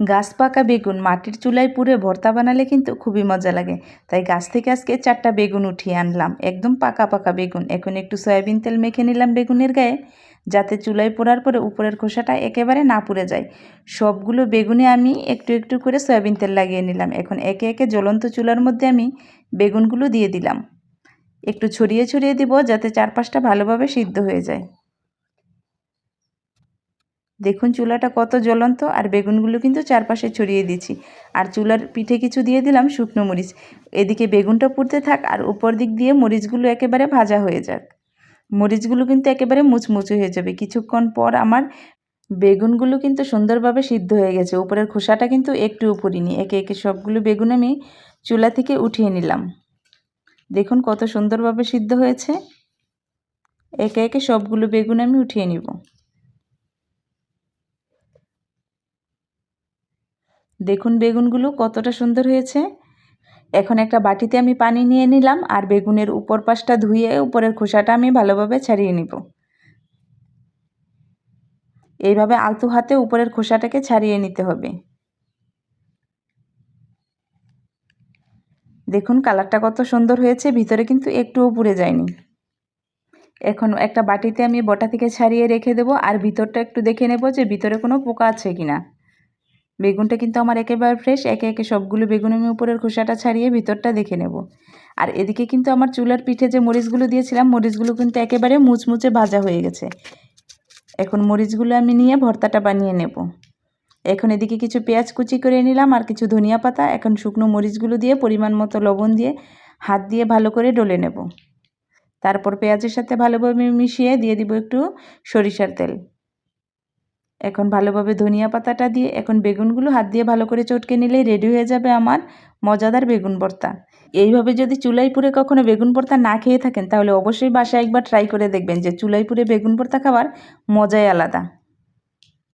গাছ পাকা বেগুন মাটির চুলায় পুড়ে ভর্তা বানালে কিন্তু খুবই মজা লাগে। তাই গাছ থেকে আজকে চারটা বেগুন উঠিয়ে আনলাম। একদম পাকা পাকা বেগুন। এখন একটু সয়াবিন তেল মেখে নিলাম বেগুনের গায়ে। যাতে চুলায় পোড়ার পরে উপরের খোসাটা একেবারে না পুড়ে যায়। সবগুলো বেগুনে আমি একটু একটু করে সয়াবিন তেল লাগিয়ে নিলাম। এখন একে একে জ্বলন্ত চুলার মধ্যে আমি বেগুনগুলো দিয়ে দিলাম। একটু ছড়িয়ে ছড়িয়ে দিব যাতে চারপাশটা ভালোভাবে সিদ্ধ হয়ে যায়। দেখুন চুলাটা কত জ্বলন্ত আর বেগুনগুলো কিন্তু চারপাশে ছড়িয়ে দিচ্ছি আর চুলার পিঠে কিছু দিয়ে দিলাম শুকনো মরিচ। এদিকে বেগুনটা পুড়তে থাক আর উপর দিক দিয়ে মরিচগুলো একেবারে ভাজা হয়ে যাক। মরিচগুলো কিন্তু একেবারে মুচমুচে হয়ে যাবে। কিছুক্ষণ পর আমার বেগুনগুলো কিন্তু সুন্দরভাবে সিদ্ধ হয়ে গেছে। উপরের খোসাটা কিন্তু একটু উপরিনি। একে একে সবগুলো বেগুন আমি চুলা থেকে উঠিয়ে নিলাম। দেখুন কত সুন্দরভাবে সিদ্ধ হয়েছে। একে একে সবগুলো বেগুন আমি উঠিয়ে নিব। দেখুন বেগুনগুলো কতটা সুন্দর হয়েছে। এখন একটা বাটিতে আমি পানি নিয়ে নিলাম আর বেগুনের উপর পাশটা ধুয়ে উপরের খোসাটা আমি ভালোভাবে ছাড়িয়ে নিব। এইভাবে আলতু হাতে উপরের খোসাটাকে ছাড়িয়ে নিতে হবে। দেখুন কালারটা কত সুন্দর হয়েছে, ভিতরে কিন্তু একটুও পুড়ে যায়নি। এখন একটা বাটিতে আমি বটা থেকে ছাড়িয়ে রেখে দেবো আর ভিতরটা একটু দেখে নেব যে ভিতরে কোনো পোকা আছে কিনা। বেগুনটা কিন্তু আমার একেবারে ফ্রেশ একে একে সবগুলো বেগুন আমি উপরের খোসাটা ছাড়িয়ে ভিতরটা দেখে নেব। আর এদিকে কিন্তু আমার চুলার পিঠে যে মরিচগুলো দিয়েছিলাম, মরিচগুলো কিন্তু একেবারে মুচমুচে ভাজা হয়ে গেছে। এখন মরিচগুলো আমি নিয়ে ভর্তাটা বানিয়ে নেব। এখন এদিকে কিছু পেঁয়াজ কুচি করে নিলাম আর কিছু ধনিয়া পাতা। এখন শুকনো মরিচগুলো দিয়ে পরিমাণ মতো লবণ দিয়ে হাত দিয়ে ভালো করে ডলে নেব। তারপর পেঁয়াজের সাথে ভালোভাবে মিশিয়ে দিয়ে দিব একটু সরিষার তেল। এখন ভালোভাবে ধনিয়া পাতাটা দিয়ে, এখন বেগুনগুলো হাত দিয়ে ভালো করে চটকে নিলেই রেডি হয়ে যাবে আমার মজাদার বেগুন ভর্তা। এইভাবে যদি চুলাই পুরে কখনো বেগুন ভর্তা না খেয়ে থাকেন, তাহলে অবশ্যই বাসায় একবার ট্রাই করে দেখবেন যে চুলাই পুরে বেগুন ভর্তা খাবার মজাই আলাদা।